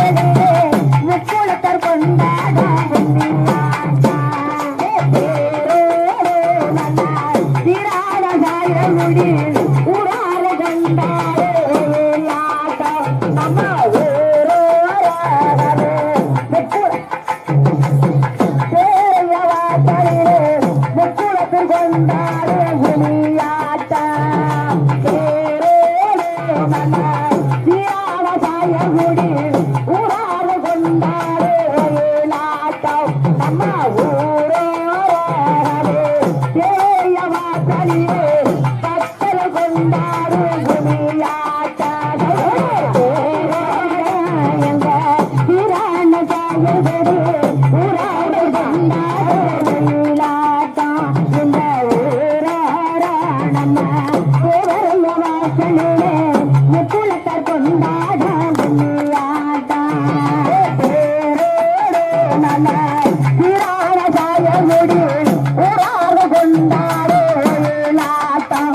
Thank you.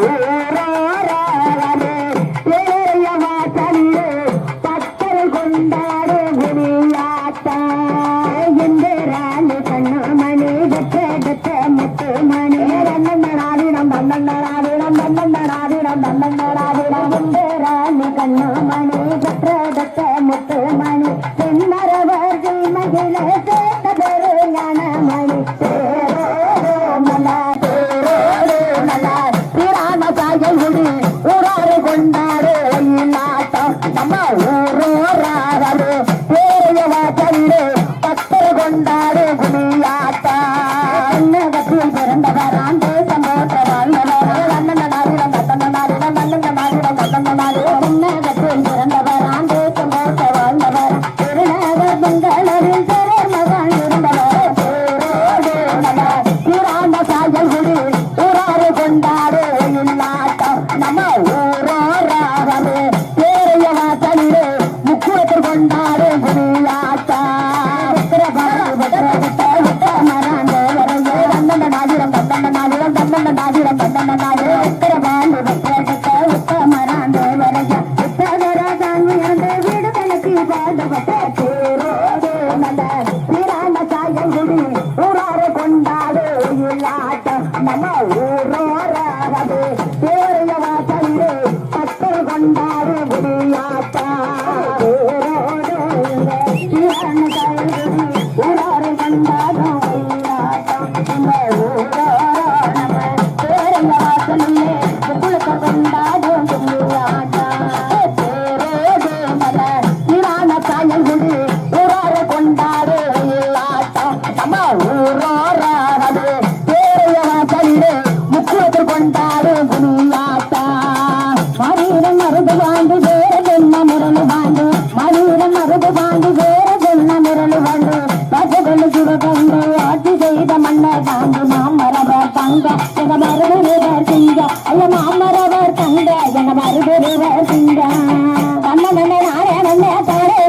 Oh, Thank you. வருபவர் கண்ட என வருபவர் கண்ட கண்ணன் நாராயணன் தோழே